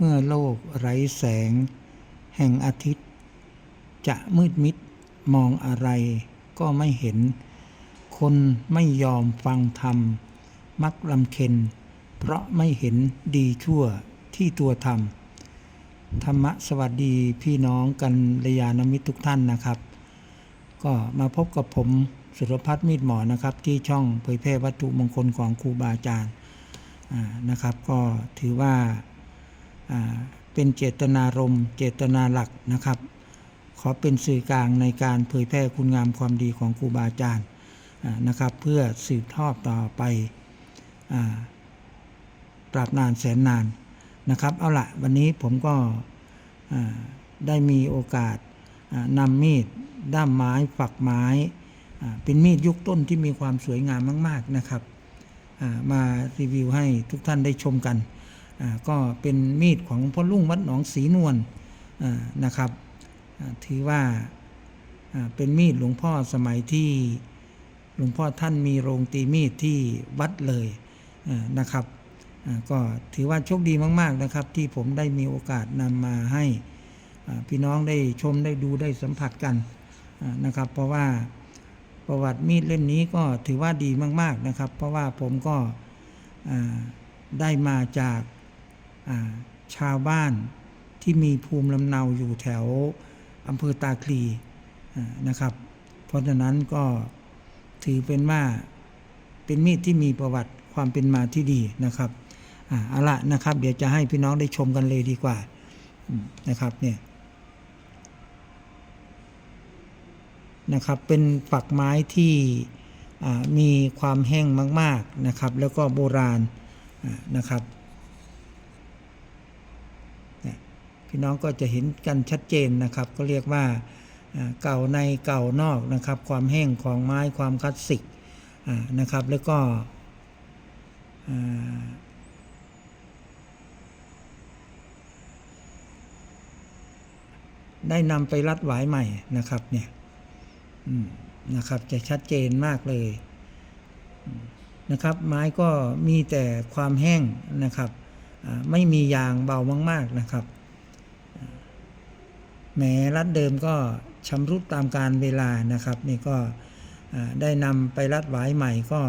เมื่อโลกไร้แสง แห่งอาทิตย์ จะมืดมิดมองอะไรก็ไม่เห็น คนไม่ยอมฟังธรรม มักลำเค็น เพราะไม่เห็นดีชั่วที่ตัวทำธรรมะสวัสดีพี่น้องกันระยาณมิตรทุกท่านนะครับ ก็มาพบกับผมสุรพัฒน์มีดหมอนะครับ ที่ช่องเผยแพร่วัตถุมงคลของครูบาอาจารย์นะครับ ก็ถือว่า เป็นเจตนารมณ์เจตนาหลักนะครับ ขอเป็นสื่อกลางในการเผยแพร่คุณงามความดีของครูบาอาจารย์นะครับ เพื่อสืบทอดต่อไปอตราบนานแสนนานนะครับ เอาละวันนี้ผมก็ได้มีโอกาสนำมีดด้ามไม้ฝักไม้เป็นมีดยุคต้นที่มีความสวยงามมาก ๆนะครับ มารีวิวให้ทุกท่านได้ชมกัน ก็เป็นมีดของพ่อลุงวัดหนองสีนวลนะครับ ถือว่าเป็นมีดหลวงพ่อสมัยที่หลวงพ่อท่านมีโรงตีมีดที่วัดเลยนะครับ ก็ถือว่าโชคดีมาก ๆนะครับ ที่ผมได้มีโอกาสนำมาให้พี่น้องได้ชมได้ดูได้สัมผัสกันนะครับ เพราะว่าประวัติมีดเล่มนี้ก็ถือว่าดีมาก ๆนะครับ เพราะว่าผมก็ได้มาจาก ชาวบ้านที่มีภูมิลำเนาอยู่แถวอำเภอตาคลีนะครับ เพราะฉะนั้นก็ถือเป็นว่าเป็นมีดที่มีประวัติความเป็นมาที่ดีนะครับอ่าเอาละนะครับ เดี๋ยวจะให้พี่น้องได้ชมกันเลยดีกว่านะครับเนี่ยนะครับเป็นฝักไม้ที่มีความแห้งมาก ๆนะครับ แล้วก็โบราณนะครับ พี่น้องก็จะเห็นกันชัดเจนนะครับ ก็เรียกว่าเก่าในเก่านอกนะครับ ความแห้งของไม้ความคลาสสิกนะครับ แล้วก็ได้นำไปรัดหวายใหม่นะครับเนี่ยนะครับจะชัดเจนมากเลยนะครับ ไม้ก็มีแต่ความแห้งนะครับ ไม่มียางเบามาก ๆนะครับ แหมรัดเดิมก็ชำรุดตามการเวลานะครับนี่ก็ได้นำไปรัดหวายใหม่ก็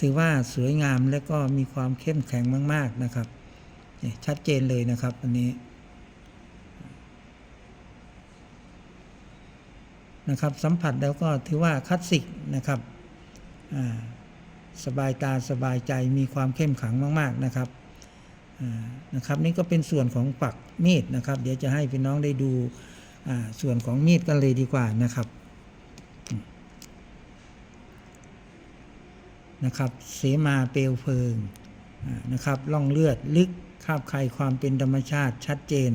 ถือว่าสวยงามและก็มีความเข้มแข็งมาก ๆนะครับ ชัดเจนเลยนะครับอันนี้นะครับสัมผัสแล้วก็ถือว่าคลาสสิกนะครับสบายตาสบายใจมีความเข้มขังมาก ๆนะครับ นะครับนี่ก็เป็นส่วนของฝักมีดนะครับ เดี๋ยวจะให้พี่น้องได้ดูส่วนของมีดกันเลยดีกว่านะครับนะครับเสมาเปลวเพลิงนะครับล่องเลือดลึกคาบใครความเป็นธรรมชาติชัดเจน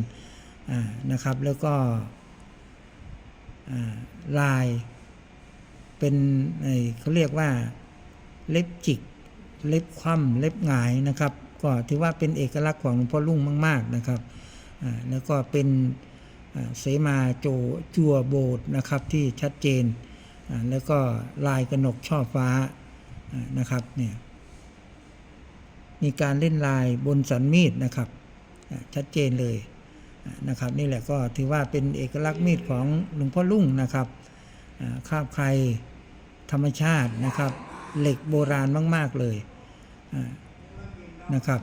นะครับ แล้วก็ลายเป็นเขาเรียกว่าเล็บจิก เล็บคว่ำเล็บหงายนะครับ ก็ถือว่าเป็นเอกลักษณ์ของหลวงพ่อลุ่งมาก ๆนะครับแล้วก็เป็นเสมาโจจัวโบดนะครับที่ชัดเจน แล้วก็ลายกระหนกช่อฟ้านะครับเนี่ยมีการเล่นลายบนสันมีดนะครับชัดเจนเลยนะครับนี่แหละก็ถือว่าเป็นเอกลักษณ์มีดของหลวงพ่อลุ่งนะครับคาบใครธรรมชาตินะครับ เหล็กโบราณมาก ๆ เลย นะครับ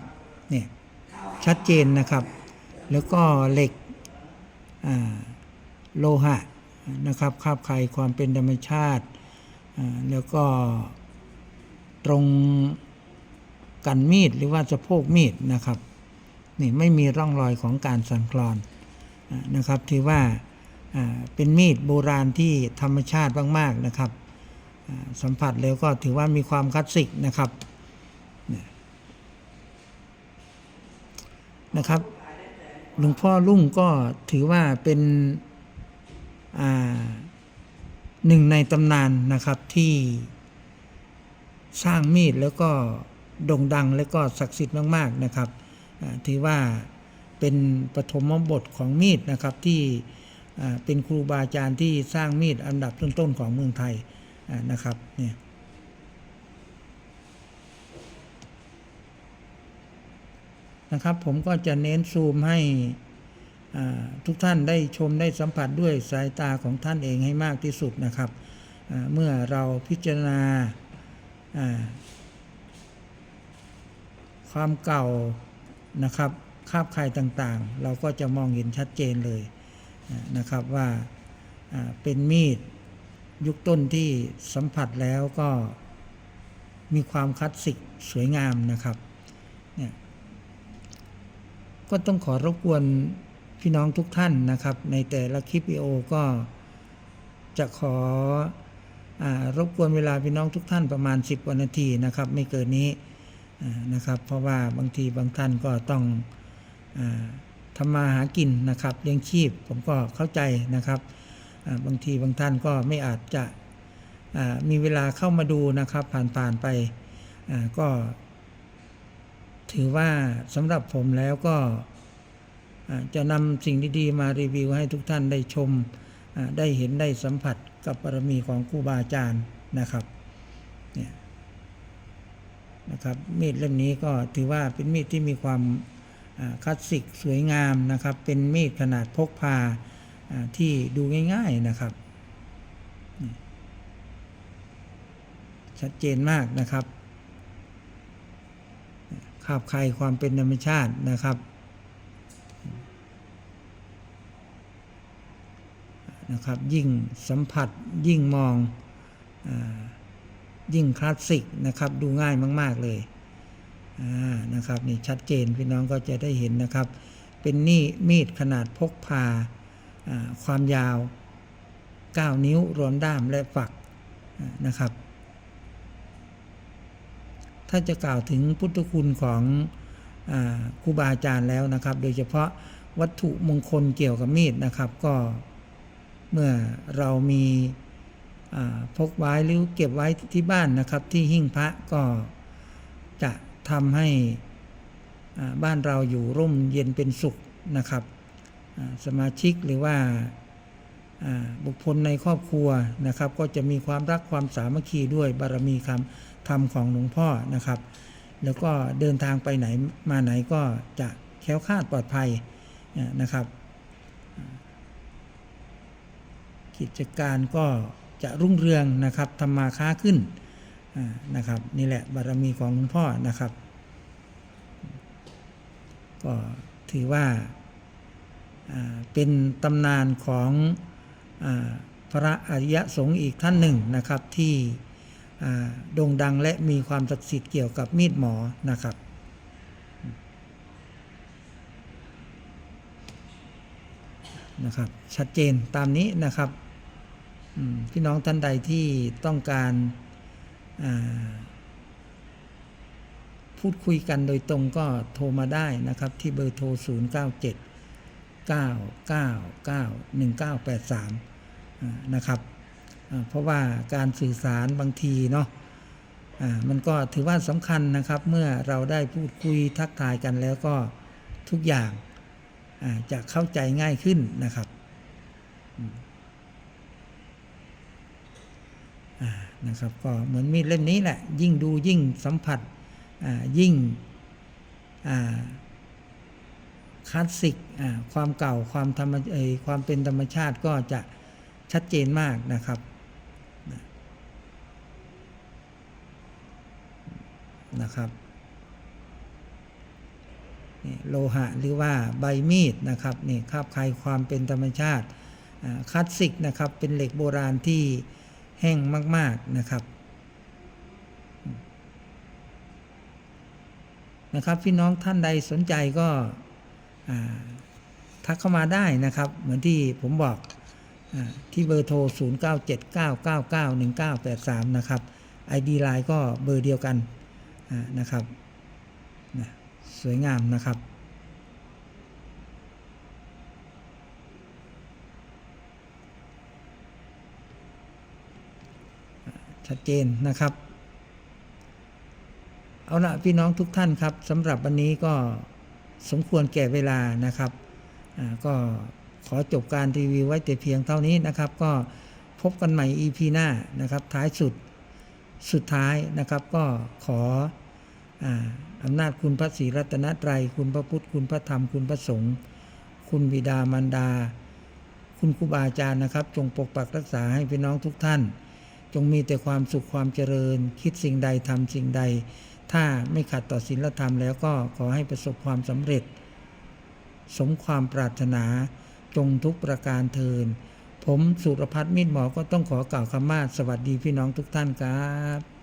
เนี่ยชัดเจนนะครับ แล้วก็เหล็กโลหะนะครับคาบไขความเป็นธรรมชาติ แล้วก็ตรงกันมีดหรือว่าสะโพกมีดนะครับนี่ไม่มีร่องรอยของการสั่นคลอนนะครับถือว่าเป็นมีดโบราณที่ธรรมชาติมากๆนะครับ สัมผัสแล้วก็ถือว่ามีความคลาสสิกนะครับ นะครับ หลวงพ่อลุ่งก็ถือว่าเป็นหนึ่งในตำนานนะครับที่สร้างมีดแล้วก็โด่งดังแล้วก็ศักดิ์สิทธิ์มากๆนะครับถือว่าเป็นปฐมบทของมีดนะครับที่เป็นครูบาอาจารย์ที่สร้างมีดอันดับต้นๆของเมืองไทยนะครับเนี่ย นะครับ ผมก็จะเน้นซูมให้ทุกท่านได้ชมได้สัมผัสด้วยสายตาของท่านเองให้มากที่สุดนะครับ เมื่อเราพิจารณาความเก่านะครับคาบใครต่างๆ เราก็จะมองเห็นชัดเจนเลยนะครับว่าเป็นมีดยุคต้นที่สัมผัสแล้วก็มีความคลาสสิกสวยงามนะครับ ก็ต้องขอรบกวนพี่น้องทุกท่านนะครับ ในแต่ละคลิปวิดีโอก็จะขออรบกวนเวลาพี่น้องทุกท่านประมาณ 10ว่านาทีนะครับ ไม่เกินนี้นะครับ เพราะว่าบางทีบางท่านก็ต้องอทำมาหากินนะครับเลี้ยงชีพผมก็เข้าใจนะครับบางทีบางท่านก็ไม่อาจจะมีเวลาเข้ามาดูนะครับ ผ่านๆไปก็ ถือว่าสำหรับผมแล้วก็จะนำสิ่งดีๆมารีวิวให้ทุกท่านได้ชม ได้เห็นได้สัมผัสกับบารมีของครูบาอาจารย์นะครับเนี่ยนะครับมีดเล่มนี้ก็ถือว่าเป็นมีดที่มีความคลาสสิกสวยงามนะครับ เป็นมีดขนาดพกพาที่ดูง่าย ๆนะครับ ชัดเจนมากนะครับ คาบใครความเป็นธรรมชาตินะครับนะครับยิ่งสัมผัสยิ่งมองอยิ่งคลาสสิกนะครับดูง่ายมาก ๆเลยนะครับนี่ชัดเจนพี่น้องก็จะได้เห็นนะครับ เป็นนี่มีดขนาดพกพาความยาว 9 นิ้วรวมด้ามและฝักนะครับ ถ้าจะกล่าวถึงพุทธคุณของอครูบาอาจารย์แล้วนะครับ โดยเฉพาะวัตถุมงคลเกี่ยวกับมีดนะครับ ก็เมื่อเรามีพกไว้หรือเก็บไว้ที่บ้านนะครับ ที่หิ้งพระก็จะทำให้บ้านเราอยู่ร่มเย็นเป็นสุขนะครับ สมาชิกหรือว่าอ่าบุคคลในครอบครัวนะครับ ก็จะมีความรักความสามัคคีด้วยบารมีคำ ธรรมของหลวงพ่อนะครับ แล้วก็เดินทางไปไหนมาไหนก็จะแคล้วคลาดปลอดภัยนะครับ กิจการก็จะรุ่งเรืองนะครับทำมาค้าขึ้นนะครับนี่แหละบารมีของหลวงพ่อนะครับ ก็ถือว่าเป็นตำนานของอพระอริยสงฆ์อีกท่านหนึ่งนะครับที่ โด่งดังและมีความศักดิ์สิทธิ์เกี่ยวกับมีดหมอนะครับ นะครับ ชัดเจนตามนี้นะครับพี่น้องท่านใดที่ต้องการาพูดคุยกันโดยตรงก็โทรมาได้นะครับ ที่เบอร์โทร 0 9 7 9 9 9 1 9 8 3อ่านะครับ เพราะว่าการสื่อสารบางทีเนาะมันก็ถือว่าสำคัญนะครับ เมื่อเราได้พูดคุยทักทายกันแล้วก็ทุกอย่างาจะเข้าใจง่ายขึ้นนะครับนะครับก็เหมือนมีดเล่มนี้แหละ ยิ่งดูยิ่งสัมผัสยิ่งคลาสสิกความเก่าความธรรมความเป็นธรรมชาติก็จะชัดเจนมากนะครับนะ นะครับโลหะหรือว่าใบมีดนะครับนี่คาบคายความเป็นธรรมชาติคลาสสิกนะครับเป็นเหล็กโบราณที่แห้งมาก ๆนะครับนะครับพี่น้องท่านใดสนใจก็ทักเข้ามาได้นะครับ เหมือนที่ผมบอกอที่เบอร์โทร 0979991983 นะครับ ID Line ก็เบอร์เดียวกัน นะครับนะสวยงามนะครับชัดเจนนะครับ เอาละพี่น้องทุกท่านครับสำหรับวันนี้ก็สมควรแก่เวลานะครับก็ขอจบการรีวิวไว้แต่เพียงเท่านี้นะครับ ก็พบกันใหม่ EP หน้านะครับ ท้ายสุด สุดท้ายนะครับก็ขออ่าอำนาจคุณพระศรีรัตนตรัย คุณพระพุทธ คุณพระธรรม คุณพระสงฆ์ คุณบิดามารดา คุณครูบาอาจารย์นะครับ จงปกปักรักษาให้พี่น้องทุกท่าน จงมีแต่ความสุขความเจริญ คิดสิ่งใดทำสิ่งใด ถ้าไม่ขัดต่อศีลธรรมแล้วก็ขอให้ประสบความสำเร็จ สมความปรารถนา จงทุกประการเทิน ผมสุรพัฒน์มีดหมอก็ต้องขอกล่าวคำว่าสวัสดีพี่น้องทุกท่านครับ